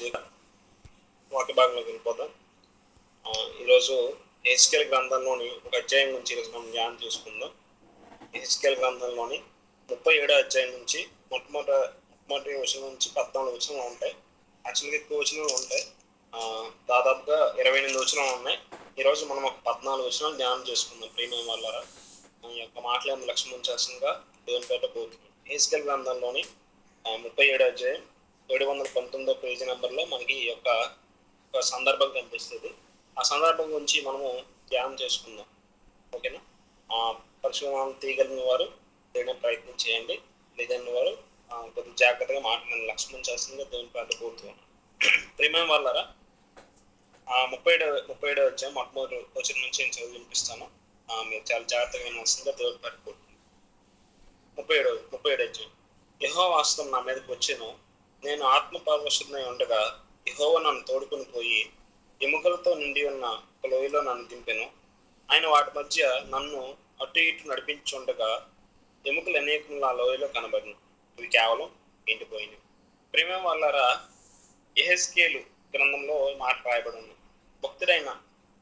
వాక్య భాగంలోకి వెళ్ళిపోతాం ఈరోజు హెచ్కెల్ గ్రంథంలోని ఒక అధ్యాయం నుంచి ఈరోజు మనం ధ్యానం చేసుకుందాం. హెచ్కెల్ గ్రంథంలోని ముప్పై ఏడో అధ్యాయం నుంచి మొట్టమొదటి మొట్టమొదటి వచనం నుంచి పద్నాలుగు వచనాలు ఉంటాయి. యాక్చువల్గా ఎక్కువ వచనాలు ఉంటాయి. దాదాపుగా ఇరవై ఎనిమిది వచనాలు ఉన్నాయి. ఈరోజు మనం ఒక పద్నాలుగు వచనాలు ధ్యానం చేసుకుందాం. ప్రీమియం వాళ్ళ మన యొక్క మాట్లాడిన లక్ష్యం ఉంచాల్సిందిగా దేవుని పేట కోరుతున్నాం హెచ్కెల్ గ్రంథంలోని ముప్పై ఏడో అధ్యాయం ఏడు వందల పంతొమ్మిదో పేజీ నెంబర్లో మనకి ఈ యొక్క ఒక సందర్భం కనిపిస్తుంది. ఆ సందర్భం గురించి మనము ధ్యానం చేసుకుందాం. ఓకేనా? ఆ పరిశుభ్రం తీయగలిగిన వారు చేయడం ప్రయత్నం చేయండి. లేదని వారు కొద్దిగా జాగ్రత్తగా మాట్లాడిన లక్ష్మణ్ చేస్తుందిగా దేవుని ప్రాంతం కోరుతున్నాను ప్రేమ వాళ్ళరా ఆ ముప్పై ఏడు ముప్పై ఏడు వచ్చాము మొట్టమొదటి వచ్చిన నుంచి నేను చదివి వినిపిస్తాను. మీరు చాలా జాగ్రత్తగా వినాల్సిందిగా దేవుని పేట కోరుతున్నాను ముప్పై ఏడు ముప్పై ఏడు వచ్చాము యహో వాస్తవం నా మీదకి వచ్చాను. నేను ఆత్మ ఉండగా యహోవ నన్ను తోడుకుని పోయి ఎముకలతో నిండి ఉన్న ఒక లోయలో నన్ను దింపెను. ఆయన వాటి మధ్య నన్ను అటు ఇటు నడిపించుండగా ఎముకలు అనేకములు ఆ లోయలో కనబడిన. ఇవి కేవలం ఎండిపోయినవి. ప్రేమ వాళ్ళరా ఎహెస్కేలు గ్రంథంలో మాట రాయబడి ఉంది భక్తుడైన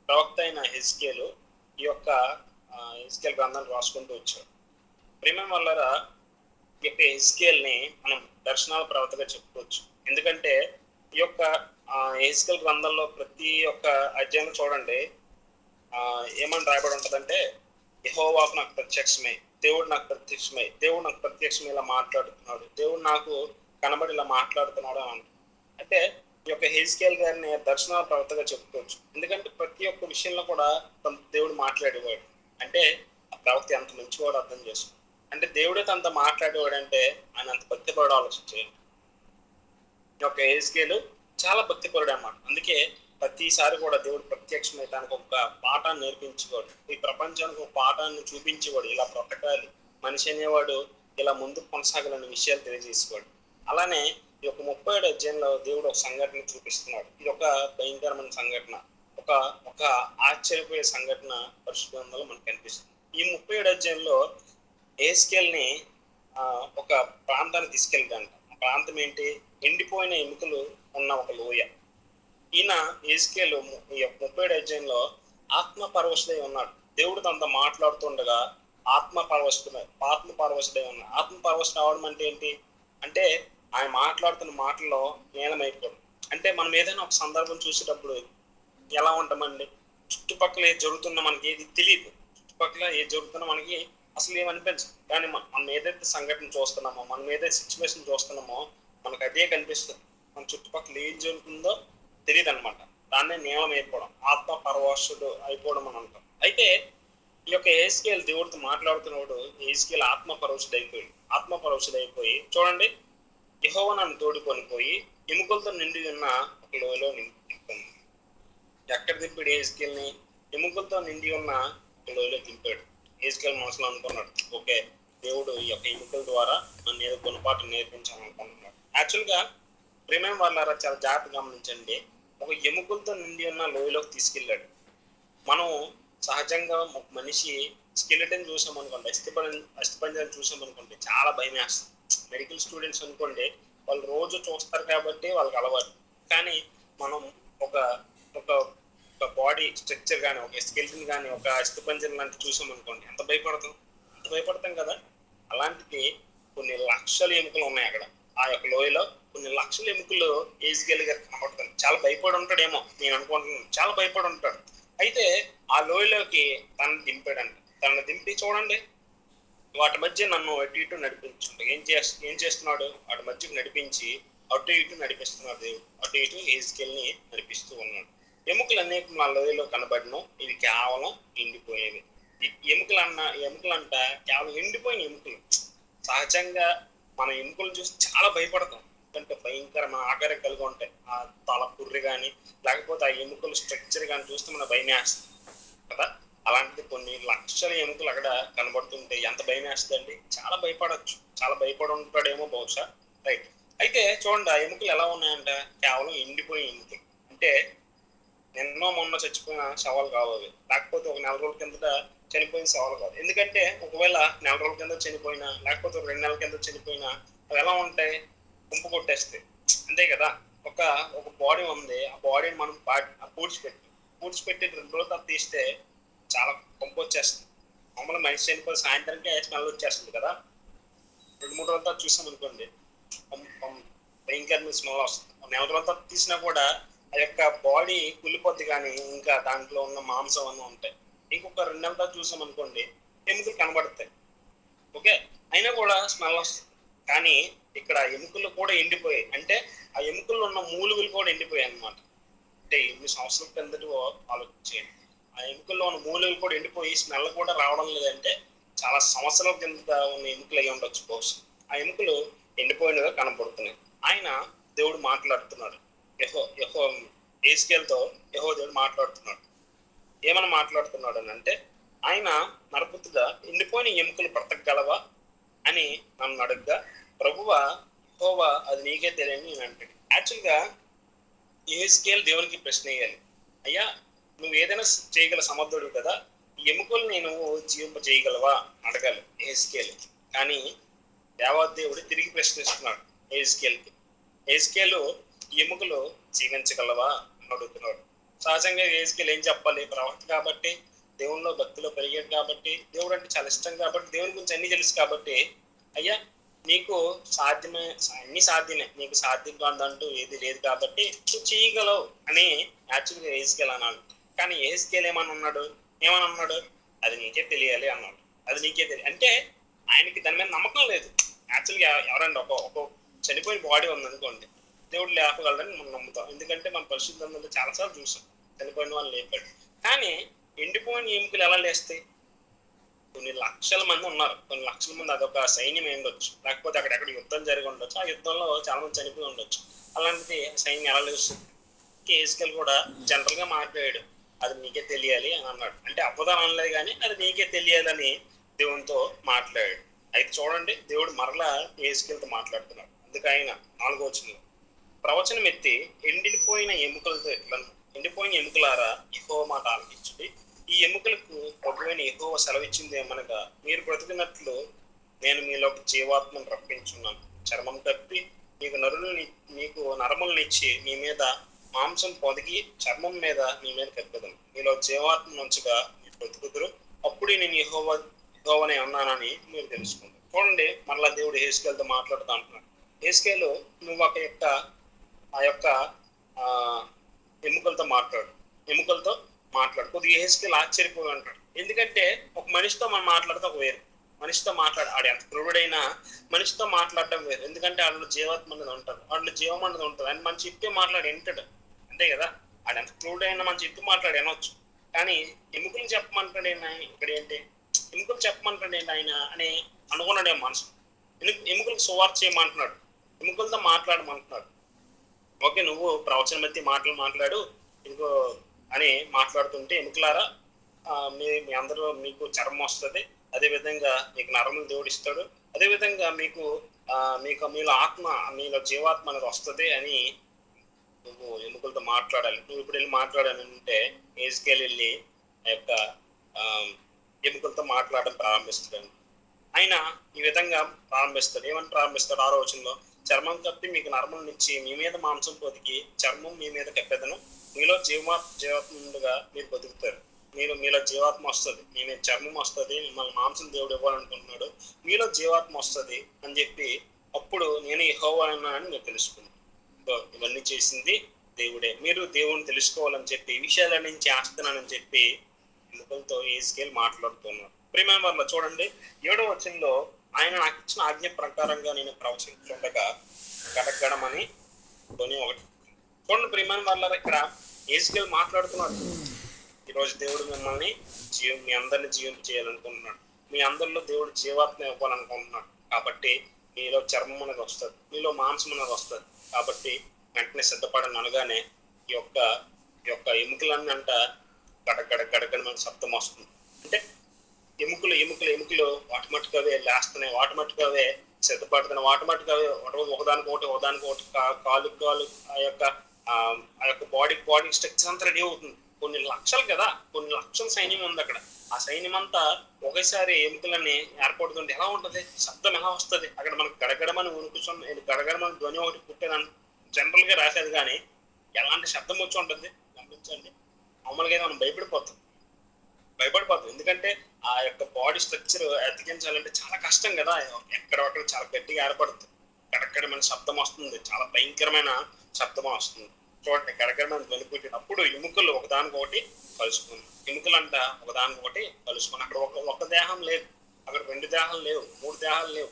ప్రవక్త అయిన హెస్కేలు ఈ యొక్క హెస్కేల్ గ్రంథాన్ని రాసుకుంటూ వచ్చాడు. ప్రేమ వల్లరా యొక్క ఎస్కేల్ని మనం దర్శనాల ప్రవతగా చెప్పుకోవచ్చు. ఎందుకంటే ఈ యొక్క ఎస్కేల్ గ్రంథంలో ప్రతి ఒక్క అధ్యాయం చూడండి. ఆ, ఏమని రాయబడి ఉంటుందంటే యహోవాకు నాకు ప్రత్యక్షమై దేవుడు నాకు ప్రత్యక్షమై దేవుడు నాకు ప్రత్యక్షమై ఇలా మాట్లాడుతున్నాడు దేవుడు నాకు కనబడి ఇలా మాట్లాడుతున్నాడు అని అంటే ఈ యొక్క హెజ్కేల్ గారిని దర్శనాల ప్రవర్తగా చెప్పుకోవచ్చు. ఎందుకంటే ప్రతి ఒక్క విషయంలో కూడా తన దేవుడు మాట్లాడేవాడు. అంటే ఆ ప్రవక్త ఎంత మంచివాడు అర్థం చేసుకో అంటే దేవుడే తనతో మాట్లాడేవాడు అంటే ఆయన అంత భక్తిపరుడు ఆలోచించేయండి ఈ యొక్క హెజ్కేలు చాలా భక్తిపరుడు అన్నమాట. అందుకే ప్రతిసారి కూడా దేవుడు ప్రత్యక్షమై తనకు ఒక పాఠాన్ని నేర్పించేవాడు. ఈ ప్రపంచానికి ఒక పాఠాన్ని చూపించేవాడు. ఇలా బ్రతకాలి మనిషి అనేవాడు ఇలా ముందుకు కొనసాగాలనే విషయాలు తెలియజేసేవాడు. అలానే ఈ యొక్క ముప్పై ఏడు అధ్యాయంలో దేవుడు ఒక సంఘటన చూపిస్తున్నాడు. ఇది ఒక భయంకరమైన సంఘటన. ఒక ఒక ఆశ్చర్యపోయే సంఘటన పరిశుభ్రంలో మనకు కనిపిస్తుంది. ఈ ముప్పై ఏడు అధ్యాయంలో ఏస్కేల్ని ఒక ప్రాంతానికి తీసుకెళ్తాంట ప్రాంతం ఏంటి? ఎండిపోయిన ఎముకలు ఉన్న ఒక లోయ. ఈయన ఏస్కేలు ఈ ముప్పై ఏడు అధ్యాయంలో ఆత్మ పరవశుడై ఉన్నాడు. దేవుడు తనతో మాట్లాడుతుండగా ఆత్మ పరవశుడై ఆత్మ పరవశుడై ఉన్నాడు. ఆత్మ పరవశుడు అవడం అంటే ఏంటి? అంటే ఆయన మాట్లాడుతున్న మాటల్లో నీలమైపోవడం అంటే మనం ఏదైనా ఒక సందర్భం చూసేటప్పుడు ఎలా ఉంటామండి? చుట్టుపక్కల ఏది జరుగుతున్నా మనకి ఏది తెలియదు చుట్టుపక్కల ఏది జరుగుతున్నా మనకి అసలు ఏమనిపించదు. కానీ మన- మనం ఏదైతే సంఘటన చూస్తున్నామో మనం ఏదైతే సిచ్యువేషన్ చూస్తున్నామో మనకు అదే కనిపిస్తుంది. మన చుట్టుపక్కల ఏం జరుగుతుందో తెలియదు అనమాట దాన్నే నియమం అయిపోవడం ఆత్మ పరవశుడు అయిపోవడం అని అంటాం. అయితే ఈ యొక్క ఏస్కేల్ దేవుడితో మాట్లాడుతున్నప్పుడు ఏస్కేల్ ఆత్మ పరవశుడు అయిపోయి ఆత్మ పరవశుడు అయిపోయి చూడండి యహోవ నన్ను తోడుకొని పోయి ఎముకలతో నిండి ఉన్న ఒక లోయలో నింపుకుంది. ఎక్కడ దింపాడు ఏస్కేల్ని ఎముకలతో నిండి ఉన్న ఒక లోయలో దింపాడు. ఏస్కేల్ మనసులో అనుకున్నాడు ఓకే దేవుడు ఈ యొక్క ఎముకల ద్వారా నన్ను ఏదో గుణపాఠం నేర్పించాలనుకుంటున్నాడు. యాక్చువల్గా ప్రేమేం వాళ్ళారా చాలా జాగ్రత్త గమనించండి. ఒక ఎముకలతో నిండి ఉన్న లోయలోకి తీసుకెళ్ళాడు. మనం సహజంగా ఒక మనిషి స్కెలిటన్ చూసామనుకోండి అస్థిపంజ అస్థిపంజరం చూసామనుకోండి చాలా భయం వేస్తుంది మెడికల్ స్టూడెంట్స్ అనుకోండి వాళ్ళు రోజు చూస్తారు కాబట్టి వాళ్ళకి అలవాటు. కానీ మనం ఒక ఒక ఒక బాడీ స్ట్రక్చర్ కానీ ఒక స్కెల్టన్ కానీ ఒక అస్థిపంజరం లాంటి చూసామనుకోండి ఎంత భయపడతాం? ఎంత భయపడతాం కదా? అలాంటిది కొన్ని లక్షల ఎముకలు ఉన్నాయి అక్కడ. ఆ యొక్క లోయలో కొన్ని లక్షల ఎముకలు ఏజ్గల్ గారు కనపడతాను చాలా భయపడి ఉంటాడేమో నేను అనుకుంటున్నాను. చాలా భయపడి ఉంటాడు అయితే ఆ లోయలోకి తనను దింపాడండి తనను దింపి చూడండి. వాటి మధ్య నన్ను అటు ఇటు నడిపించుండు. ఏం చేస్తు ఏం చేస్తున్నాడు? వాటి మధ్యకు నడిపించి అటు ఇటు నడిపిస్తున్నాడు దేవుడు. అటు ఇటు ఏజ్కెల్ని నడిపిస్తూ ఉన్నాడు. ఎముకలు అనేక నా లోయలో కనబడను. ఇది కేవలం ఎండిపోయేవి. ఎముకలు అన్న ఎముకలు అంట కేవలం ఎండిపోయిన ఎముకలు. సహజంగా మన ఎముకలు చూసి చాలా భయపడతాం. ఎందుకంటే భయంకరమైన ఆకారం కలిగి ఉంటాయి. ఆ తల పుర్రి కానీ లేకపోతే ఆ ఎముకల స్ట్రక్చర్ కానీ చూస్తే మన భయం వేస్తుంది. కదా? అలాంటిది కొన్ని లక్షల ఎముకలు అక్కడ కనబడుతుంటే ఎంత భయం వేస్తుందండి? చాలా భయపడచ్చు. చాలా భయపడి ఉంటాడేమో బహుశా. రైట్. అయితే చూడండి ఆ ఎముకలు ఎలా ఉన్నాయంట? కేవలం ఎండిపోయే ఎముకలు. అంటే నిన్న మొన్న చచ్చిపోయిన శవాలు కావు అవి. లేకపోతే ఒక నెల రోజుల కిందట చనిపోయిన శవాలు కాదు ఎందుకంటే ఒకవేళ నెల రోజుల కింద చనిపోయినా లేకపోతే రెండు నెలల కింద చనిపోయినా అవి ఎలా ఉంటాయి? గుంపు కొట్టేస్తాయి. అంతే కదా? ఒక ఒక బాడీ ఉంది. ఆ బాడీని మనం పూడ్చిపెట్టి పూడ్చిపెట్టి రెండు రోజులు తీస్తే చాలా పంపు వచ్చేస్తుంది. మామూలు మనిషి చనిపోయి సాయంత్రానికి స్మెల్ వచ్చేస్తుంది కదా? రెండు మూడు రోజుల తర్వాత చూసాం అనుకోండి భయంకరమైన స్మెల్ వస్తుంది. ఒక నెల రోజుల తర్వాత తీసినా కూడా ఆ యొక్క బాడీ కుళ్ళిపోద్ది కానీ ఇంకా దాంట్లో ఉన్న మాంసం అన్నీ ఉంటాయి. ఇంకొక రెండు నెలల తర్వాత చూసాం అనుకోండి ఎముకలు కనబడతాయి. ఓకే? అయినా కూడా స్మెల్ వస్తుంది. కానీ ఇక్కడ ఎముకలు కూడా ఎండిపోయాయి. అంటే ఆ ఎముకల్లో ఉన్న మూలుగులు కూడా ఎండిపోయాయి అనమాట అంటే ఎన్ని సంవత్సరాల కిందటి ఆలోచించేయండి. ఆ ఎముకల్లో ఉన్న మూలుగులు కూడా ఎండిపోయి స్మెల్ కూడా రావడం లేదంటే చాలా సంవత్సరాల కింద ఉన్న ఎముకలు అయి ఉండొచ్చు బహుశా. ఆ ఎముకలు ఎండిపోయినగా కనపడుతున్నాయి. ఆయన దేవుడు మాట్లాడుతున్నాడు. యహో యహో ఏస్కేల్తో యహో దేవుడు మాట్లాడుతున్నాడు. ఏమని మాట్లాడుతున్నాడు అని అంటే ఆయన నరపుతుగా ఎండిపోయిన ఎముకలు బ్రతకగలవా అని నన్ను అడుగ్గా ప్రభువా యెహోవా అది నీకే తెలియని నేను అంటాడు. యాక్చువల్గా ఏస్కేల్ దేవునికి ప్రశ్న వేయాలి. అయ్యా నువ్వు ఏదైనా చేయగల సమర్థుడు కదా ఈ ఎముకలు నేను జీవింప చేయగలవా అడగాలి ఏస్కేల్. కానీ దేవాదేవుడు తిరిగి ప్రశ్నిస్తున్నాడు ఏ స్కేల్కి ఎముకలు జీవించగలవా? అని అడుగుతున్నాడు. సహజంగా ఏ ఏం చెప్పాలి? ప్రవక్త కాబట్టి దేవునిలో భక్తిలో పెరిగాడు కాబట్టి దేవుడు అంటే చాలా ఇష్టం కాబట్టి దేవుని గురించి అన్ని తెలుసు కాబట్టి అయ్యా నీకు సాధ్యమే అన్ని సాధ్యమే నీకు సాధ్యం కాదంటూ ఏది లేదు కాబట్టి నువ్వు చేయగలవు అని యాక్చువల్గా ఏ అన్నాడు. కానీ ఏ ఏమని అన్నాడు? ఏమని అన్నాడు? అది నీకే తెలియాలి అన్నాడు. అది నీకే తెలియాలి. అంటే ఆయనకి దాని మీద నమ్మకం లేదు. యాక్చువల్గా ఎవరండి? ఒక ఒక చనిపోయిన బాడీ ఉంది అనుకోండి దేవుడు లేపగలడని మనం నమ్ముతాం. ఎందుకంటే మన చాలా చాలాసార్లు చూసాం. చనిపోయిన వాళ్ళు లేపాడు. కానీ ఎండిపోయిన ఎముకలు ఎలా లేస్తాయి కొన్ని లక్షల మంది ఉన్నారు. కొన్ని లక్షల మంది అదొక సైన్యం అయి ఉండొచ్చు. లేకపోతే అక్కడెక్కడ యుద్ధం జరిగి ఉండొచ్చు. ఆ యుద్ధంలో చాలా మంది చనిపోయి ఉండొచ్చు. అలాంటిది సైన్యం ఎలా లేస్తుంది? కేసుకెళ్ళి కూడా జనరల్గా మాట్లాడాడు అది నీకే తెలియాలి అని అన్నాడు. అంటే అవ్వదని అనలేదు కానీ అది నీకే తెలియాలని దేవునితో మాట్లాడాడు. అయితే చూడండి దేవుడు మరలా ఏసుకెళ్తూ మాట్లాడుతున్నాడు. అందుకు ఆయన నాలుగో వచ్చిన ప్రవచనం ఎత్తి ఎండిపోయిన ఎముకలతో ఎట్లను ఎండిపోయిన ఎముకలారా ఎక్కువ మాట ఆలకించుడి. ఈ ఎముకలకు ప్రభువైన ఎక్కువ సెలవిచ్చింది ఏమనగా మీరు బ్రతికినట్లు నేను మీలోకి జీవాత్మను రప్పించున్నాను. చర్మం కప్పి మీకు నరులని మీకు నరములనిచ్చి మీ మీద మాంసం పొదిగి చర్మం మీద మీ మీద కప్పదను మీలో జీవాత్మ నుంచగా మీరు బ్రతుకుదురు. అప్పుడే నేను ఎహోవ ఎహోవనే ఉన్నానని మీరు తెలుసుకుంటారు చూడండి మరలా దేవుడు హేస్కేల్తో మాట్లాడుతూ అంటున్నాడు. హేస్కేలు నువ్వు ఒక యొక్క ఆ యొక్క ఎముకలతో మాట్లాడు. ఎముకలతో మాట్లాడు. కొద్దిగా హేస్కేల్ ఆశ్చర్యపోయి అంటాడు ఎందుకంటే ఒక మనిషితో మనం మాట్లాడితే ఒక వేరు. మనిషితో మాట్లాడు ఆడు ఎంత క్రూరుడైనా మనిషితో మాట్లాడడం వేరు. ఎందుకంటే వాళ్ళు జీవాత్మ అనేది ఉంటారు. వాళ్ళు జీవం అనేది ఉంటుంది. అని మనం చెప్పి మాట్లాడి వింటాడు. అంతే కదా? ఆడు ఎంత క్రూరుడైనా మనం చెప్పి మాట్లాడి వినొచ్చు. కానీ ఎముకలు చెప్పమంటాడు ఆయన? ఇక్కడ ఏంటి? ఎముకలు చెప్పమంటాడు ఏంటి ఆయన? అని అనుకున్నాడు మనసు ఎముకలకు సువార్త చేయమంటున్నాడు. ఎముకలతో మాట్లాడమంటున్నాడు. ఓకే నువ్వు ప్రవచన మధ్య మాటలు మాట్లాడు ఇంకో అని మాట్లాడుతుంటే ఎముకలారా మీ మీ అందరూ మీకు చర్మం వస్తుంది. అదే విధంగా మీకు నరములు దేవుడిస్తాడు అదేవిధంగా మీకు మీకు మీలో ఆత్మ మీలో జీవాత్మ అనేది వస్తుంది అని నువ్వు ఎముకలతో మాట్లాడాలి. నువ్వు ఇప్పుడు వెళ్ళి మాట్లాడాలంటే ఏజ్కేల్ వెళ్ళి ఆ యొక్క ఎముకలతో మాట్లాడడం ప్రారంభిస్తాడు. ఆయన ఈ విధంగా ప్రారంభిస్తాడు. ఏమని ప్రారంభిస్తాడు? ఆరో వచనంలో చర్మం కప్పి మీకు నరములనిచ్చి మీ మీద మాంసం పొదిగి చర్మం మీ మీద కప్పెదను. మీలో జీవా జీవాత్మగా మీరు బతుకుతారు. మీరు మీలో జీవాత్మ వస్తుంది. మీ మీద చర్మం వస్తుంది. మిమ్మల్ని మాంసం దేవుడు ఇవ్వాలనుకుంటున్నాడు. మీలో జీవాత్మ వస్తుంది అని చెప్పి అప్పుడు నేను యెహోవా అని మీరు తెలుసుకున్నాను ఇవన్నీ చేసింది దేవుడే. మీరు దేవుని తెలుసుకోవాలని చెప్పి ఈ విషయాలన్నీ చేస్తున్నానని చెప్పి ముఖంతో ఈ స్కేల్ మాట్లాడుతున్నారు. ప్రియమైన చూడండి. ఏడో వచనంలో ఆయన నాకు ఇచ్చిన ఆజ్ఞ ప్రకారంగా నేను ప్రవచించుండగా గడగడమని ధ్వని ఒకటి. చూడండి ప్రియమైన వాళ్ళ ఇక్కడ ఏజ్కేల్ మాట్లాడుతున్నాడు. ఈరోజు దేవుడు మిమ్మల్ని జీవం మీ అందరిని జీవం చేయాలనుకుంటున్నాడు. మీ అందరిలో దేవుడు జీవాత్మ ఇవ్వాలనుకుంటున్నాడు. కాబట్టి మీలో చర్మం అనేది వస్తుంది. మీలో మాంసం అనేది వస్తుంది. కాబట్టి వెంటనే సిద్ధపడని అనగానే ఈ యొక్క ఈ యొక్క ఎముకలన్నీ అంట గడగడ గడగడమని శబ్దం వస్తుంది. అంటే ఎముకలు ఎముకలు ఎముకలు ఆటోమేటిక్గావే లేస్తున్నాయి. ఆటోమేటిక్గావే సిద్ధపడుతున్నాయి. ఆటోమేటిక్గావే ఒకటి ఒకదానికి ఒకటి ఒకదానికి ఒకటి కాలు కాలు ఆ యొక్క ఆ యొక్క బాడీ బాడీ స్ట్రక్చర్ అంతా రెడీ అవుతుంది. కొన్ని లక్షలు కదా? కొన్ని లక్షల సైన్యం ఉంది అక్కడ. ఆ సైన్యం అంతా ఒకేసారి ఎముకలని ఏర్పడుతుంటే ఎలా ఉంటుంది? శబ్దం ఎలా వస్తది? అక్కడ మనకు గడగడమని ఉనుకుసం గడగడమని ధ్వని ఒకటి పుట్టేదని జనరల్గా రాసేది కానీ ఎలాంటి శబ్దం వచ్చి ఉంటుంది? గమనించండి. మామూలుగా మనం భయపడిపోతాం. భయపడిపోతాం. ఎందుకంటే ఆ యొక్క బాడీ స్ట్రక్చర్ అతికించాలంటే చాలా కష్టం కదా. ఎక్కడ ఒకటి చాలా గట్టిగా ఏర్పడుతుంది. కడక్కడ శబ్దం వస్తుంది. చాలా భయంకరమైన శబ్దం వస్తుంది. చూడండి కడక్కడ మనం పుట్టినప్పుడు ఎముకలు ఒకదానికొకటి కలుసుకుని ఎముకలు అంట ఒకదానికొకటి కలుసుకుని అక్కడ ఒక ఒక దేహం లేదు. అక్కడ రెండు దేహాలు లేవు. మూడు దేహాలు లేవు.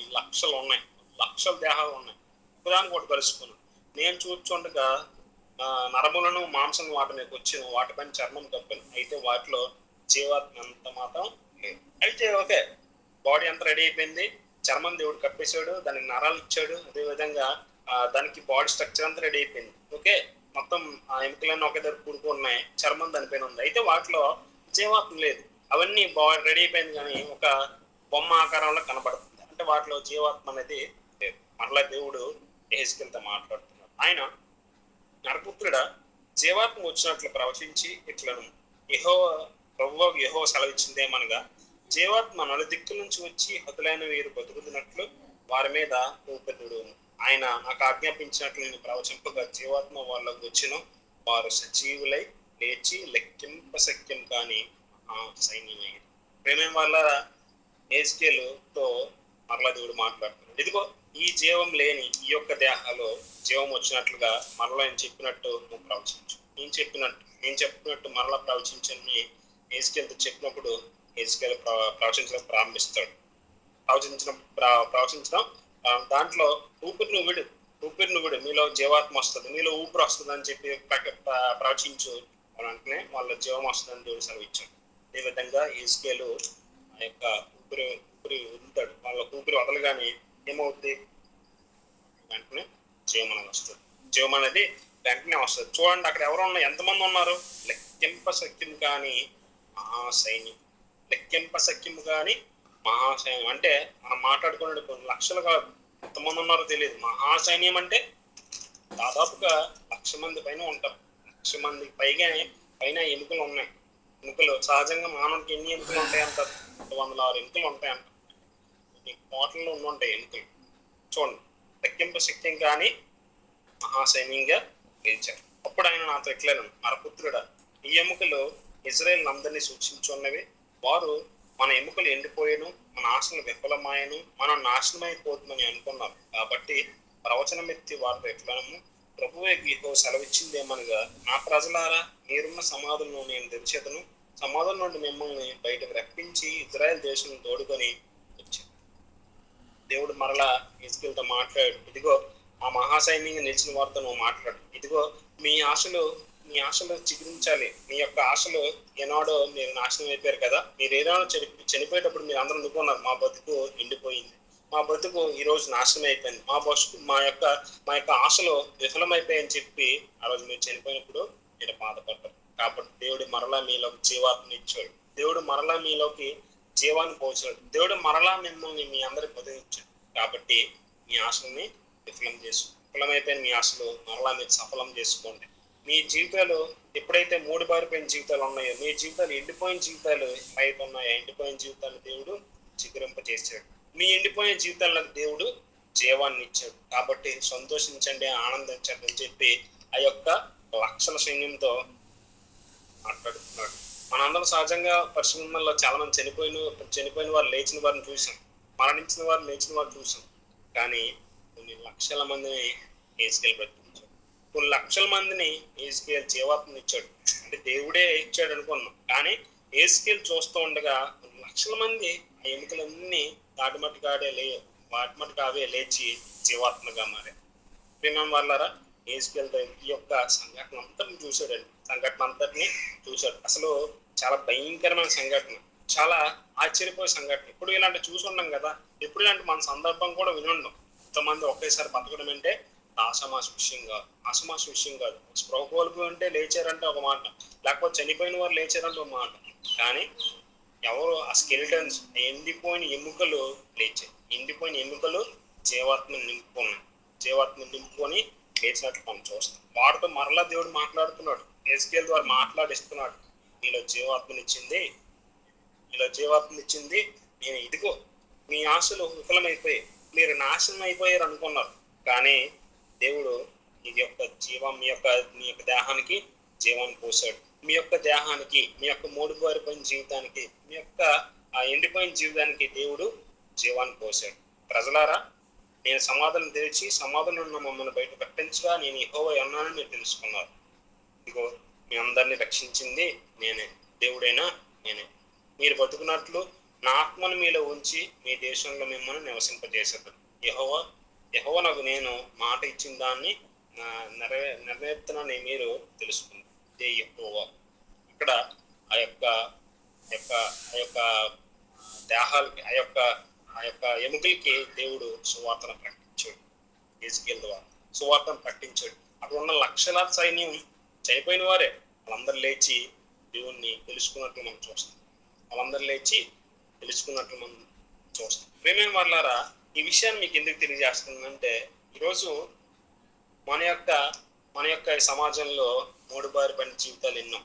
ఈ లక్షలు ఉన్నాయి. లక్షల దేహాలు ఉన్నాయి. ఒకదానికొకటి కలుసుకుని నేను చూచుండగా నరములను మాంసం వాటి మీదకి వచ్చిన వాటిపైన చర్మం కప్పాను అయితే వాటిలో జీవాత్మ అంత మాత్రం లేదు. అయితే ఓకే బాడీ అంతా రెడీ అయిపోయింది. చర్మం దేవుడు కప్పేశాడు దానికి నరాలు ఇచ్చాడు. అదే విధంగా దానికి బాడీ స్ట్రక్చర్ అంతా రెడీ అయిపోయింది. ఓకే మొత్తం ఆ ఎముకలన్నీ ఒకే దగ్గర కూడుకున్నాయి చర్మం దానిపైన ఉంది. అయితే వాటిలో జీవాత్మ లేదు. అవన్నీ బాడీ రెడీ అయిపోయింది కానీ ఒక బొమ్మ ఆకారంలో కనబడుతుంది. అంటే వాటిలో జీవాత్మ అనేది లేదు. మరలా దేవుడు హెస్కిల్తో మాట్లాడుతున్నాడు. ఆయన నరపుత్రుడ జీవాత్మ వచ్చినట్లు ప్రవచించి ఇట్లను. యహో ప్రవ్వ యహో సెలవిచ్చిందేమనగా జీవాత్మ నలుదిక్కుల నుంచి వచ్చి హతులైన వీరు బతుకుతున్నట్లు వారి మీద ఊపిరిడు ఆయన నాకు ఆజ్ఞాపించినట్లు నేను ప్రవచింపగా జీవాత్మ వాళ్ళకు వచ్చిన. వారు సజీవులై లేచి లెక్కింప సఖ్యం కాని ఆ సైన్యమే వల్ల ఏస్కేలుతో మరలా దేవుడు మాట్లాడుతున్నాడు. ఇదిగో ఈ జీవం లేని ఈ యొక్క దేహాలో జీవం వచ్చినట్లుగా మరలా నేను చెప్పినట్టు నువ్వు ప్రవచించు. నేను చెప్పినట్టు నేను చెప్పినట్టు మరలా ప్రవచించని ఏస్కేల్తో చెప్పినప్పుడు ఏస్కేల్ ప్రవచించడం ప్రారంభిస్తాడు. ప్రవచించడం ప్రా ప్రవచించడం దాంట్లో ఊపిరిని విడు ఊపిరిని విడు మీలో జీవాత్మ వస్తుంది మీలో ఊపిరి వస్తుంది అని చెప్పి ప్ర- ప్రవచించు అని వెంటనే వాళ్ళ జీవం వస్తుందని దేవుడు సెలవిచ్చాడు. ఈ విధంగా ఏజ్కేలు ఆ యొక్క ఊపిరి ఊపిరి వదులుతాడు వాళ్ళ ఊపిరి వదలగానే ఏమవుద్ది? వెంటనే జీవం అనేది వస్తుంది. జీవం అనేది వెంటనే వస్తుంది. చూడండి అక్కడ ఎవరు ఉన్నారు ఎంతమంది ఉన్నారు? లెక్కింప సఖ్యం కానీ మహాసైన్యం లెక్కింప సఖ్యము కానీ మహాసైన్యం అంటే మనం మాట్లాడుకునే కొన్ని లక్షలు కాదు. ఎంతమంది ఉన్నారో తెలియదు. మహాసైన్యం అంటే దాదాపుగా లక్ష మంది పైన ఉంటారు లక్ష మంది పైగా పైన ఎముకలు ఉన్నాయి. ఎముకలు సహజంగా మానవుడికి ఎన్ని ఎముకలు ఉంటాయి అంటారు? రెండు వందల ఆరు ఎముకలు ఉంటాయి అంటారు. కొన్ని కోట్లలో ఉండి ఉంటాయి ఎముకలు. చూడండి. తగ్గింపు శక్యం కానీ మహాసైన్యంగా గెలిచారు అప్పుడు ఆయన నాతో ఎట్లేను నరపుత్రుడా ఈ ఎముకలు ఇజ్రాయెల్ అందరినీ సూచించున్నవి. వారు మన ఎముకలు ఎండిపోయాను మన ఆశలు విఫలమాయను మనం నాశనమైపోతుందని అనుకున్నారు. కాబట్టి ప్రవచనం ఎత్తి వారితో ఎట్లను ప్రభువే గీతో సెలవిచ్చిందేమనగా నా ప్రజలారా మీరున్న సమాధులను నేను తెరిచేదను సమాధుల నుండి మిమ్మల్ని బయటకు రప్పించి ఇజ్రాయెల్ దేశం తోడుకొని వచ్చాను. దేవుడు మరలా ఇజ్కిల్తో మాట్లాడు ఇదిగో ఆ మహాసైన్యంగా నిలిచిన వారితో నువ్వు మాట్లాడు. ఇదిగో మీ ఆశలు మీ ఆశలు చిగురించాలి మీ యొక్క ఆశలు ఏనాడో మీరు నాశనం అయిపోయారు కదా. మీరు ఏనాడో చని చనిపోయేటప్పుడు మీరు అందరూ అనుకున్నారు మా బతుకు ఎండిపోయింది. మా బతుకు ఈ రోజు నాశనం అయిపోయింది. మా బతుకు మా యొక్క మా యొక్క ఆశలు విఫలమైపోయాయని చెప్పి ఆ రోజు మీరు చనిపోయినప్పుడు మీరు బాధపడ్డారు. కాబట్టి దేవుడు మరలా మీలోకి జీవాత్మని ఇచ్చాడు. దేవుడు మరలా మీలోకి జీవాన్ని పోచాడు దేవుడు మరలా మిమ్మల్ని మీ అందరికి బతికించాడు కాబట్టి మీ ఆశల్ని విఫలం చేసు విఫలమైపోయిన మీ ఆశలు మరలా మీరు సఫలం చేసుకోండి. మీ జీవితాలు ఎప్పుడైతే మూడు బారిపోయిన జీవితాలు ఉన్నాయో మీ జీవితాలు ఎండిపోయిన జీవితాలు అయితే ఉన్నాయో ఎండిపోయిన జీవితాలు దేవుడు చిగురింపజేశాడు మీ ఎండిపోయిన జీవితాలకు దేవుడు జీవాన్ని ఇచ్చాడు. కాబట్టి సంతోషించండి ఆనందించండి అని చెప్పి ఆ యొక్క లక్షల సైన్యంతో మాట్లాడుతున్నాడు. మనందరం సహజంగా పరిశ్రమల్లో చాలా మంది చనిపోయిన చనిపోయిన వారు లేచిన వారిని చూసాం. మరణించిన వారు లేచిన వారు చూసాం. కానీ కొన్ని లక్షల మందిని వేసుకెళ్ళి కొన్ని లక్షల మందిని ఏసుకేల్ జీవాత్మని ఇచ్చాడు. అంటే దేవుడే ఇచ్చాడు అనుకున్నాం. కానీ ఏసుకేల్ చూస్తూ ఉండగా కొన్ని లక్షల మంది ఆ ఎముకలన్నీ దాటిమట్టి కాడే లే వాటిమటి కావే లేచి జీవాత్మగా మారే మేము వల్లరా ఏసీతో ఈ యొక్క సంఘటన అంతటిని చూశాడండి సంఘటన అంతటిని చూశాడు. అసలు చాలా భయంకరమైన సంఘటన. చాలా ఆశ్చర్యపోయే సంఘటన. ఇప్పుడు ఇలాంటి చూసి ఉన్నాం కదా. ఎప్పుడు ఇలాంటి మన సందర్భం కూడా వినుండం ఇంతమంది ఒకేసారి బతకడం అంటే ఆసమాస విషయం కాదు. ఆసమాస విషయం కాదు. స్పృహ కోల్పోయి ఉంటే లేచారంటే ఒక మాట. లేకపోతే చనిపోయిన వారు లేచారంటే ఒక మాట. కానీ ఎవరు ఆ స్కెలిటన్స్ ఎండిపోయిన ఎముకలు లేచాయి. ఎండిపోయిన ఎముకలు జీవాత్మని నింపుకున్నాయి జీవాత్మని నింపుకొని లేచినట్లు మనం చూస్తాం. వాడితో మరలా దేవుడు మాట్లాడుతున్నాడు. ఎస్కేల్ ద్వారా మాట్లాడిస్తున్నాడు. మీలో జీవాత్మనిచ్చింది మీలో జీవాత్మనిచ్చింది నేను ఇదిగో మీ ఆశలు విఫలమైపోయి మీరు నాశనం అయిపోయారు అనుకున్నారు కానీ దేవుడు ఇది యొక్క జీవం మీ యొక్క మీ యొక్క దేహానికి జీవాన్ని పోసాడు. మీ యొక్క దేహానికి మీ యొక్క మూడు బారిపోయిన జీవితానికి మీ యొక్క ఆ ఎండిపోయిన జీవితానికి దేవుడు జీవాన్ని పోసాడు. ప్రజలారా నేను సమాధానం తెరిచి సమాధానం ఉన్న మమ్మల్ని బయట పెట్టించగా నేను యెహోవా ఉన్నానని మీరు తెలుసుకున్నారు. ఇదిగో మీ అందరిని రక్షించింది నేనే. దేవుడైనా నేనే. మీరు బతుకున్నట్లు నా ఆత్మను మీలో ఉంచి మీ దేశంలో మిమ్మల్ని నివసింపజేసేది. యహోవా యహోవ నేను మాట ఇచ్చిన దాన్ని నెరవే నెరవేర్తనని మీరు తెలుసుకుంది ఇదే యెహోవా. ఇక్కడ ఆ యొక్క ఆ యొక్క ఆ యొక్క దేహాలకి ఆ యొక్క ఆ యొక్క ఎముకలకి దేవుడు సువార్తను ప్రకటించాడు. ఎజ్కేల్ ద్వారా సువార్తను ప్రకటించాడు. అక్కడ ఉన్న లక్షలాది సైన్యం చనిపోయిన వారే. వాళ్ళందరూ లేచి దేవుణ్ణి తెలుసుకున్నట్లు మనం చూస్తాం. వాళ్ళందరూ లేచి తెలుసుకున్నట్లు మనం చూస్తాం. మేమేం వాళ్ళారా ఈ విషయాన్ని మీకు ఎందుకు తెలియజేస్తుందంటే ఈరోజు మన యొక్క మన యొక్క సమాజంలో మూడు బారి పని జీవితాలు ఎన్నో.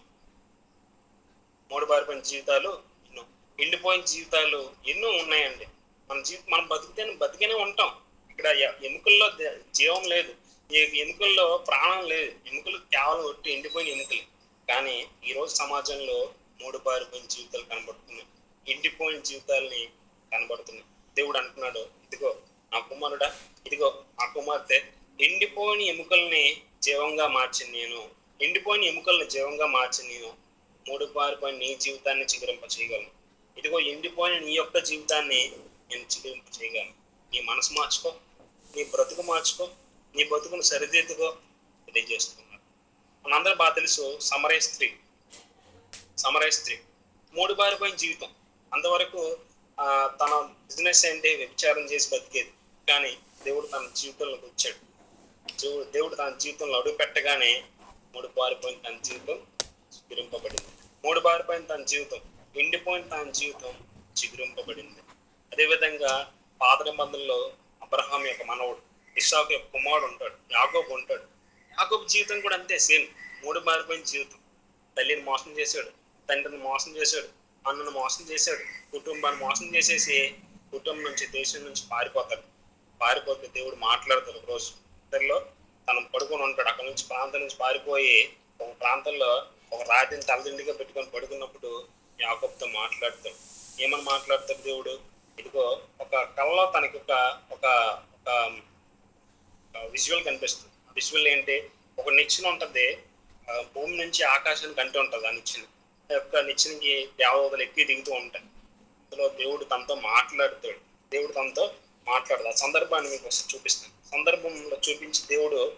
మూడు బారి పని జీవితాలు ఎన్నో. ఎండిపోయిన జీవితాలు ఎన్నో ఉన్నాయండి. మన జీవితం మనం బతికితే బతికేనే ఉంటాం. ఇక్కడ ఎముకల్లో జీవం లేదు. ఈ ఎముకల్లో ప్రాణం లేదు. ఎముకలు కేవలం ఒట్టి ఎండిపోయిన ఎముకలు. కానీ ఈరోజు సమాజంలో మూడు బారిపోయిన జీవితాలు కనబడుతున్నాయి. ఎండిపోయిన జీవితాలని కనబడుతున్నాయి. దేవుడు అంటున్నాడు ఇదిగో నా కుమారుడా ఇదిగో నా కుమార్తె ఎండిపోయిన ఎముకల్ని జీవంగా మార్చిన నేను ఎండిపోయిన ఎముకల్ని జీవంగా మార్చి నేను మూడు పారిపోయిన నీ జీవితాన్ని చిగురింప చేయగలను. ఇదిగో ఎండిపోయిన నీ యొక్క జీవితాన్ని నేను చిగురింప చేయగలను. నీ మనసు మార్చుకో నీ బ్రతుకు మార్చుకో నీ బ్రతుకును సరిదిద్దుకో తెలియజేస్తున్నాడు మనందరూ బాగా తెలుసు సమరయ స్త్రీ సమరయ స్త్రీ మూడు పారిపోయిన జీవితం. అంతవరకు తన బిజినెస్ ఏంటి? వ్యభిచారం చేసి బతికేది. కానీ దేవుడు తన జీవితంలోకి వచ్చాడు. దేవుడు తన జీవితంలో అడుగు పెట్టగానే మూడు బారిపోయిన తన జీవితం చిగురింపబడింది. మూడు బారిపోయిన తన జీవితం ఎండిపోయిన తన జీవితం చిగురింపబడింది. అదేవిధంగా పాత నిబంధనలో అబ్రహాం యొక్క మనవుడు ఇషాక్ యొక్క కుమారుడు ఉంటాడు యాకోబు ఉంటాడు. యాకోబు జీవితం కూడా అంతే సేమ్. మూడు మారిపోయిన జీవితం. తల్లిని మోసం చేశాడు తండ్రిని మోసం చేశాడు అన్నను మోసం చేశాడు. కుటుంబాన్ని మోసం చేసేసి కుటుంబం నుంచి దేశం నుంచి పారిపోతాడు. పారిపోతే దేవుడు మాట్లాడతాడు రోజు ఇద్దరిలో తను పడుకొని ఉంటాడు. అక్కడ నుంచి ప్రాంతం నుంచి పారిపోయి ఒక ప్రాంతంలో ఒక రాతిని తలదిండిగా పెట్టుకొని పడుకున్నప్పుడు యాకబ్తో మాట్లాడతాడు. ఏమని మాట్లాడతాడు దేవుడు? ఇదిగో ఒక కళ్ళలో తనకి ఒక ఒక ఒక విజువల్ కనిపిస్తుంది. విజువల్ ఏంటి? ఒక నిచ్చెన ఉంటుంది. భూమి నుంచి ఆకాశానికి అంటూ ఉంటుంది ఆ నిచ్చెన. యొక్క నిచ్చెనకి దేవతలు ఎక్కి దిగుతూ ఉంటాయి అందులో దేవుడు తనతో మాట్లాడతాడు. దేవుడు తనతో మాట్లాడదు ఆ సందర్భాన్ని మీకు ఒకసారి చూపిస్తాను. సందర్భంలో చూపించి దేవుడు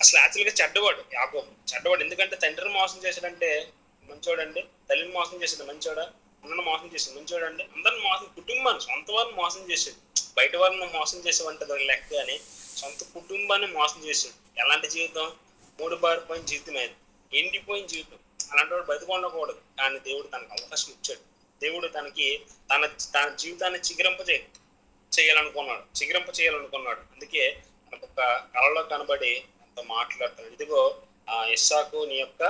అసలు యాక్చువల్గా చెడ్డవాడు యాకో చెడ్డవాడు ఎందుకంటే తండ్రిని మోసం చేశాడంటే మంచోడండి తల్లిని మోసం చేసాడు మంచోడా అన్నను మోసం చేసాడు మంచోడండి అందరిని మోసం కుటుంబాన్ని సొంత వారిని మోసం చేశాడు. బయట వారిని మోసం చేసేవంటే అది లెక్క కానీ సొంత కుటుంబాన్ని మోసం చేశాడు. ఎలాంటి జీవితం? మూడు బారిపోయిన జీవితం అది. ఎండిపోయిన జీవితం. అలాంటి వాడు బతికి ఉండకూడదు కానీ దేవుడు తనకు అవకాశం ఇచ్చాడు. దేవుడు తనకి తన తన జీవితాన్ని చిగురింపజే చేయాలనుకున్నాడు. చిగిరింప చేయాలనుకున్నాడు. అందుకే మనకు ఒక కళలో కనబడి అంత మాట్లాడతాడు. ఇదిగో ఆ ఇస్సాకు నీ యొక్క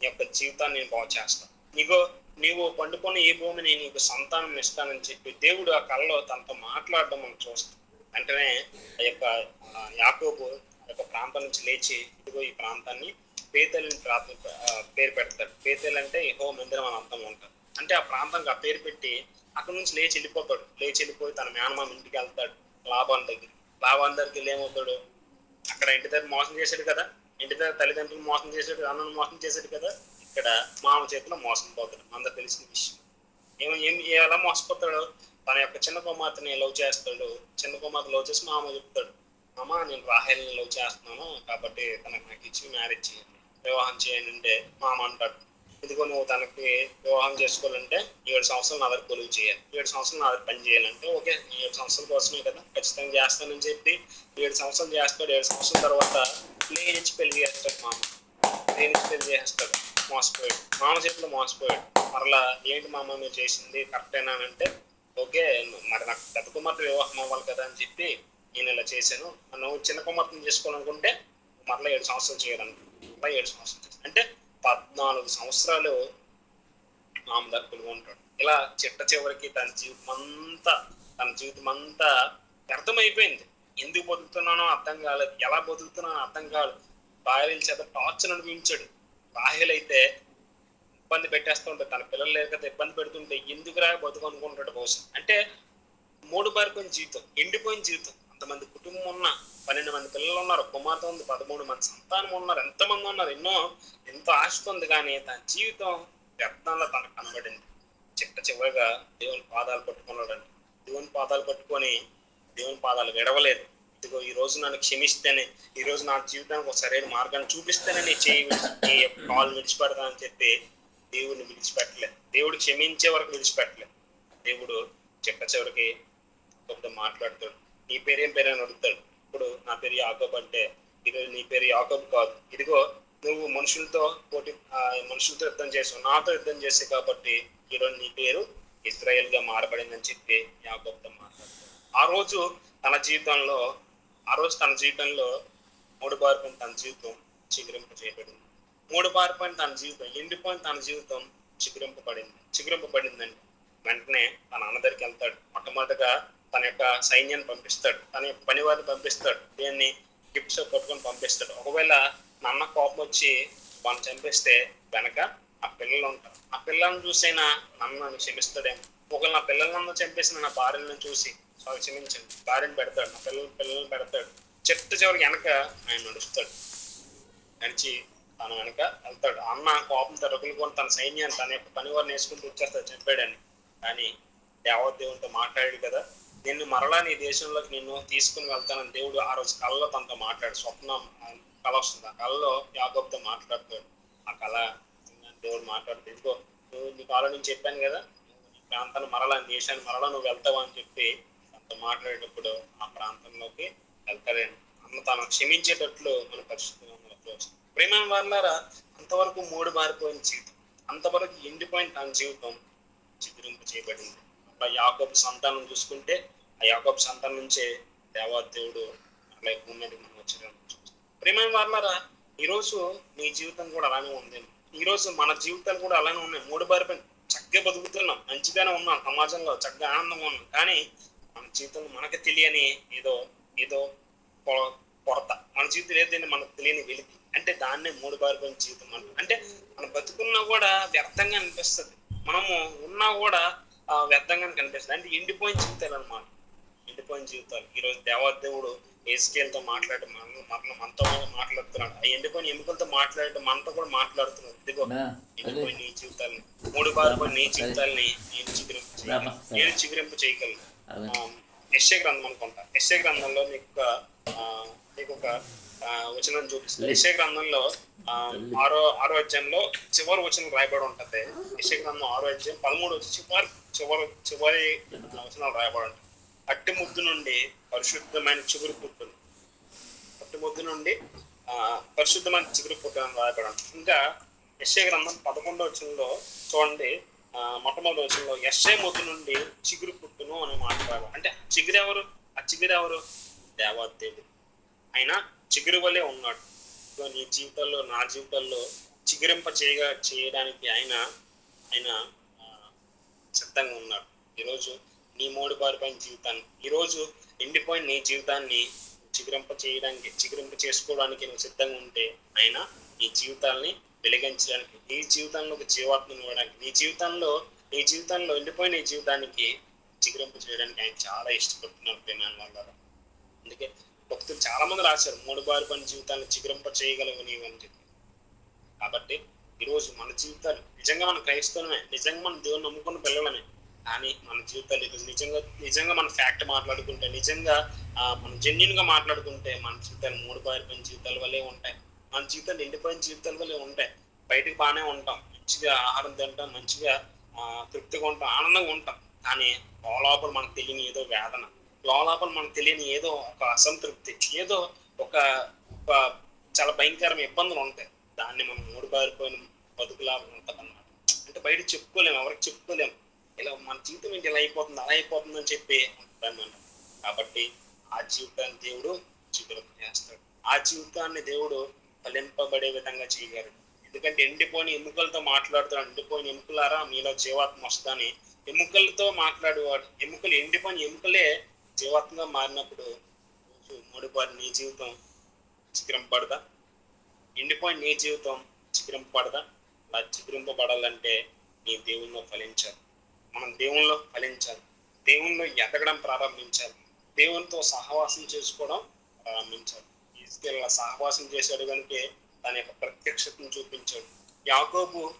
నీ యొక్క జీవితాన్ని నేను బాగు చేస్తాను. నీగో నీవు పండుకొని ఈ భూమిని నీకు సంతానం ఇస్తానని చెప్పి దేవుడు ఆ కళలో తనతో మాట్లాడడం మనం చూస్తాం. వెంటనే ఆ యొక్క యాకోబు ఆ యొక్క ప్రాంతం నుంచి లేచి ఇదిగో ఈ ప్రాంతాన్ని పేతలని ప్రాంతం పేరు పెడతాడు పేతలు అంటే హో మందిరం అని అంతం ఉంటాడు అంటే ఆ ప్రాంతానికి ఆ పేరు పెట్టి అక్కడ నుంచి లేచి వెళ్ళిపోతాడు. లేచి వెళ్ళిపోయి తన మేనమామ ఇంటికి వెళ్తాడు లాభాన్ దగ్గర లాభాన్ దగ్గరికి వెళ్ళి ఏమవుతాడు? అక్కడ ఇంటి దగ్గర మోసం చేశాడు కదా? ఇంటి దగ్గర తల్లిదండ్రులు మోసం చేశాడు అన్నను మోసం చేశాడు కదా? ఇక్కడ మామ చేతిలో మోసం పోతాడు. అందరు తెలిసిన విషయం. ఏమో ఏం ఎలా మోసపోతాడు? తన యొక్క చిన్న కుమార్తెని లవ్ చేస్తాడు. చిన్న కుమార్తె లవ్ చేసి మామ చెప్తాడు అమ్మ నేను రాహేల్ని లవ్ చేస్తున్నాను. కాబట్టి తనకు నాకు ఇచ్చి మ్యారేజ్ చేయాలి వివాహం చేయండి అంటే అమ్మ అంటాడు ఇదిగో నువ్వు తనకి వివాహం చేసుకోవాలంటే ఏడు సంవత్సరాలు నా దగ్గర కొలువు చేయాలి. ఏడు సంవత్సరాలు నా దగ్గర పని చేయాలంటే ఓకే ఏడు సంవత్సరాల కోసమే కదా ఖచ్చితంగా చేస్తానని చెప్పి ఏడు సంవత్సరాలు చేస్తాడు. ఏడు సంవత్సరాల తర్వాత లేనిచ్చి పెళ్ళి చేస్తాడు మామ. లేనిచ్చి పెళ్ళి చేస్తాడు. మోసపోయాడు. మామ చేతిలో మోసపోయాడు. మరలా ఏంటి మామ నువ్వు చేసింది కరెక్టేనా అంటే ఓకే మరి నాకు పెద్ద కుమార్తె వివాహం అవ్వాలి కదా అని చెప్పి నేను ఇలా చేశాను. నువ్వు చిన్న కుమార్తెను చేసుకోవాలనుకుంటే మరలా ఏడు సంవత్సరాలు చేయాలనుకుంటున్నాను ముప్పై ఏడు సంవత్సరాలు అంటే పద్నాలుగు సంవత్సరాలు మామ దగ్గర ఉంటాడు. ఇలా చిట్ట చివరికి తన జీవితం అంతా తన జీవితం అంతా వ్యర్థమైపోయింది. ఎందుకు బతుకుతున్నానో అర్థం కాలేదు. ఎలా బతుకుతున్నానో అర్థం కాలేదు. భార్యల చేత టార్చర్ అనిపించాడు బాహ్యలైతే ఇబ్బంది పెట్టేస్తుంటే తన పిల్లలు లేకపోతే ఇబ్బంది పెడుతుంటే ఎందుకు రా బతుకు అనుకుంటాడు బహుశా. అంటే మూడు పారిపోయిన జీవితం ఎండిపోయిన జీవితం. ఎంతమంది కుటుంబం ఉన్న పన్నెండు మంది పిల్లలు ఉన్నారు కుమార్తె ఉంది పదమూడు మంది సంతానం ఉన్నారు ఎంతమంది ఉన్నారు ఎన్నో ఎంతో ఆశతో ఉంది కానీ తన జీవితం వ్యర్థంలో తనకు కనబడింది. చిట్ట చివరిగా దేవుని పాదాలు పట్టుకున్నాడండి. దేవుని పాదాలు పట్టుకొని దేవుని పాదాలు విడవలేదు. ఇదిగో ఈ రోజు నన్ను క్షమిస్తేనే ఈ రోజు నా జీవితానికి ఒక సరైన మార్గాన్ని చూపిస్తేనే నీ చేయి కాల్ విడిచిపెడతా అని విడిచిపెడతానని చెప్పి దేవుడిని విడిచిపెట్టలేదు దేవుడు క్షమించే వరకు విడిచిపెట్టలేదు దేవుడు చిట్ట చివరికి కొంత మాట్లాడతాడు నీ పేరేం పేరు అని అడుగుతాడు. ఇప్పుడు నా పేరు యాకబ్ అంటే ఈరోజు నీ పేరు యాకబ్ కాదు. ఇదిగో నువ్వు మనుషులతో పోటీ మనుషులతో యుద్ధం చేసావు. నాతో యుద్ధం చేసావు కాబట్టి ఈరోజు నీ పేరు ఇజ్రాయెల్గా మారబడిందని చెప్పి యాకబ్తో మాట్లాడతాడు. ఆ రోజు తన జీవితంలో ఆ రోజు తన జీవితంలో మూడు బారిపోయిన తన జీవితం చిగురింపు చేయబడింది మూడు బారిపోయిన తన జీవితం ఎండిపోయిన తన జీవితం చిగురింపబడింది చిగురింపబడిందండి. వెంటనే తన అన్న దగ్గరికి వెళ్తాడు. మొట్టమొదటిగా తన యొక్క సైన్యాన్ని పంపిస్తాడు తన యొక్క పనివారిని పంపిస్తాడు దేన్ని గిఫ్ట్స్ పట్టుకొని పంపిస్తాడు. ఒకవేళ నాన్న కోపం వచ్చి వాళ్ళని చంపేస్తే వెనక ఆ పిల్లలు ఉంటారు. ఆ పిల్లల్ని చూసైనా నన్ను క్షమిస్తాడేమో. ఒకవేళ నా పిల్లలందరూ చంపేసిన నా భార్యలను చూసి సారీ క్షమించండి భార్యను పెడతాడు నా పిల్లల పిల్లల్ని పెడతాడు. చెట్టు చివరికి వెనక ఆయన నడుస్తాడు. నడిచి తన వెనక వెళ్తాడు. అన్న కోపంతో రగులుకొని తన సైన్యాన్ని తన యొక్క పని వారిని వేసుకుంటూ వచ్చేస్తాడు చెప్పాడని కానీ దేవదేవునితో మాట్లాడాడు కదా నిన్ను మరలా నీ దేశంలోకి నిన్ను తీసుకుని వెళ్తానని దేవుడు ఆ రోజు కళ్ళలో తనతో మాట్లాడు స్వప్నం కళ వస్తుంది. ఆ కళలో యాగబ్తో మాట్లాడతాడు ఆ కళ దేవుడు మాట్లాడుతూ ఇదిగో నువ్వు నీకు ఆల్రెడీ నేను చెప్పాను కదా నీ ప్రాంతాన్ని మరలా నీ దేశాన్ని మరలా నువ్వు వెళ్తావా అని చెప్పి తనతో మాట్లాడేటప్పుడు ఆ ప్రాంతంలోకి వెళ్తాడండి అన్న తాను క్షమించేటట్లు మన పరిస్థితి ప్రేమ వాళ్ళారా అంతవరకు మూడు మారిపోయిన జీవితం అంతవరకు ఎండిపోయిన తన జీవితం చిత్రింపు చేయబడింది. అలా యాకోబు సంతానం చూసుకుంటే ఆ యాకోబు సంతానం నుంచే దేవాదేవుడు అట్లా భూమి మీదకి మనం వచ్చాడు ప్రేమైన వాళ్ళారా ఈరోజు నీ జీవితం కూడా అలానే ఉంది. ఈరోజు మన జీవితాలు కూడా అలానే ఉన్నాయి. మూడు బారిపోయిన చక్కగా బతుకుతున్నాం. మంచిగానే ఉన్నాం. సమాజంలో చక్కగా ఆనందంగా ఉన్నాం. కానీ మన జీవితంలో మనకు తెలియని ఏదో ఏదో కొ- కొరత మన జీవితం ఏదైనా మనకు తెలియని వెలికి అంటే దాన్నే మూడు బారిపోయిన జీవితం అంటాం అంటే మనం బతుకున్నా కూడా వ్యర్థంగా అనిపిస్తుంది. మనము ఉన్నా కూడా వ్యర్థంగా వ్యర్థంగానే కనిపిస్తుంది. అంటే ఎండిపోయిన జీవితాలు అనమాట ఎండిపోయిన జీవితాలు. ఈ రోజు దేవాదేవుడు ఏస్కేల్తో మాట్లాడి మన మన మనతో మాట్లాడుతున్నాడు. ఆ ఎండిపోయిన ఎముకలతో మాట్లాడి మనతో కూడా మాట్లాడుతున్నాడు. ఇదిగో ఎండిపోయిన నీ జీవితాలని మూడు బారిపోయిన నీ జీవితాలని నేను చిగురింపు చేయగలను నేను చిగురింపు చేయగలను. యశ్య గ్రంథం అనుకుంటా. యశ్య గ్రంథంలో మీకు ఒక ఆ, మీకు ఒక వచనం చూపిస్తుంది. యశ్య గ్రంథంలో ఆ, ఆరో ఆరో అధ్యాయంలో చివరి వచనం రాయబడి ఉంటది. యశ్య గ్రంథం ఆరో అధ్యాయం పదమూడు వచ్చి చివరి చివరి చివరి వచనాలు రాయబడి ఉంటాయి. అట్టి ముద్దు నుండి పరిశుద్ధమైన చిగురు పుట్టును. అట్టి ముద్దు నుండి పరిశుద్ధమైన చిగురు పుట్టు అని ఉంటుంది ఇంకా యశ్య గ్రంథం పదకొండో వచనంలో చూడండి. మొట్టమొదటి వచనంలో యశ్య ముద్దు నుండి చిగురు పుట్టును అని మాట్లాడారు అంటే చిగురు ఎవరు? ఆ చిగురు ఎవరు? దేవాదేవుడు. ఆయన చిగురు వలె ఉన్నాడు. సో నీ జీవితంలో నా జీవితంలో చిగురింప చేయగా చేయడానికి ఆయన ఆయన సిద్ధంగా ఉన్నాడు. ఈరోజు నీ మూడు బారిపోయిన జీవితాన్ని. ఈరోజు ఎండిపోయిన నీ జీవితాన్ని చిగురింప చేయడానికి చిగురింప చేసుకోవడానికి నువ్వు సిద్ధంగా ఉంటే ఆయన నీ జీవితాల్ని వెలిగించడానికి నీ జీవితంలో ఒక జీవాత్మను ఇవ్వడానికి నీ జీవితంలో నీ జీవితంలో ఎండిపోయిన నీ జీవితానికి చిగురింప చేయడానికి ఆయన చాలా ఇష్టపడుతున్నారు ప్రేమాన్ వాళ్ళ అందుకే భక్తులు చాలా మంది రాశారు మూడు బారి పని జీవితాన్ని చిగురింప చేయగలవు నీవు అని చెప్పి. కాబట్టి ఈరోజు మన జీవితాలు నిజంగా మన క్రైస్తవమే నిజంగా మన దేవుని నమ్ముకున్న పిల్లలమే కానీ మన జీవితాలు ఇది నిజంగా నిజంగా మన ఫ్యాక్ట్ మాట్లాడుకుంటే నిజంగా మనం జెన్యున్గా మాట్లాడుకుంటే మన జీవితాలు మూడు బారిపోయిన జీవితాల వల్లే ఉంటాయి. మన జీవితాలు ఎండిపోయిన జీవితాల వల్లే ఉంటాయి. బయటకు బాగానే ఉంటాం. మంచిగా ఆహారం తింటాం మంచిగా తృప్తిగా ఉంటాం ఆనందంగా ఉంటాం. కానీ లోపల మనకు తెలియని ఏదో వేదన. లోపల మనకు తెలియని ఏదో ఒక అసంతృప్తి ఏదో ఒక చాలా భయంకరమైన ఇబ్బందులు ఉంటాయి. దాన్ని మనం మూడు బారిపోయిన బతుకులా ఉంటదన్నమాట. అంటే బయట చెప్పుకోలేము ఎవరికి చెప్పుకోలేము ఇలా మన జీవితం ఏంటి? ఇలా అయిపోతుంది అలా అయిపోతుంది అని చెప్పి అంటామన్నమాట కాబట్టి ఆ జీవితాన్ని దేవుడు జీవితం చేస్తాడు. ఆ జీవితాన్ని దేవుడు ఫలింపబడే విధంగా చేయగలడు. ఎందుకంటే ఎండిపోయిన ఎముకలతో మాట్లాడుతాడు ఎండిపోయిన ఎముకలారా మీలో జీవాత్మ వస్తుందని ఎముకలతో మాట్లాడేవాడు. ఎముకలు ఎండిపోయిన ఎముకలే జీవాత్మగా మారినప్పుడు మూడుపారి నీ జీవితం చిక్రంపడదా ఎండిపోయిన నీ జీవితం చిక్రంపడదా అలా చిక్రింపబడాలంటే నీ దేవుణ్ణి ఫలించాలి మనం దేవుణ్ణిలో ఫలించాలి. దేవుణ్ణిలో ఎదగడం ప్రారంభించాలి. దేవునితో సహవాసం చేసుకోవడం ప్రారంభించాలి. తీసుకెళ్ళ సహవాసం చేశాడు కనుక తన యొక్క ప్రత్యక్షతను చూపించాడు. యాకోబు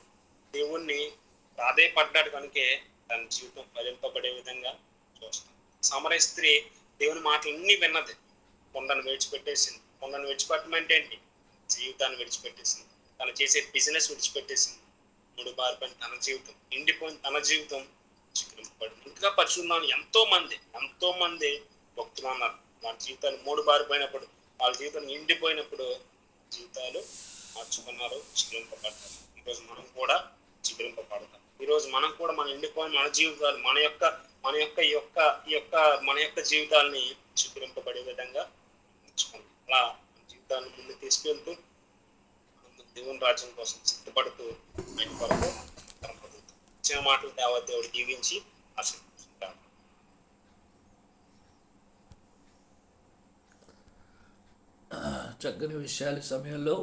దేవుణ్ణి ప్రాధేయపడ్డాడు కనుకే తన జీవితం ఫలింపబడే విధంగా చూస్తాం సమర స్త్రీ దేవుని మాటలన్నీ విన్నది. కొండను విడిచిపెట్టేసింది. కొండను విడిచిపెట్టమంటే ఏంటి? జీవితాన్ని విడిచిపెట్టేసింది. తను చేసే బిజినెస్ విడిచిపెట్టేసింది. మూడు బారిపోయిన తన జీవితం ఎండిపోయిన తన జీవితం ఇంకా పరిశుద్ధాన్ని ఎంతో మంది ఎంతో మంది భక్తులు అన్నారు. వాళ్ళ జీవితాలు మూడు బారిపోయినప్పుడు వాళ్ళ జీవితం నిండిపోయినప్పుడు జీవితాలు మార్చుకున్నారు చిగురింపబడతారు ఈరోజు మనం కూడా చిగురింపబడతాం ఈరోజు మనం కూడా మన ఎండిపోయిన మన జీవితాలు మన యొక్క మన యొక్క ఈ యొక్క ఈ యొక్క మన యొక్క జీవితాల్ని చిగురింపబడే విధంగా ఉంచుకుంటాం అలా మన జీవితాన్ని ముందు తీసుకెళ్తూ దేవుని రాజ్యం కోసం సిద్ధపడుతూ ఆయన కొరకు కనపడుతాం మాటలు దేవ దేవుడు దీవించి ఆశీర్వదించుకుంటాం చక్కని విషయాల సమయంలో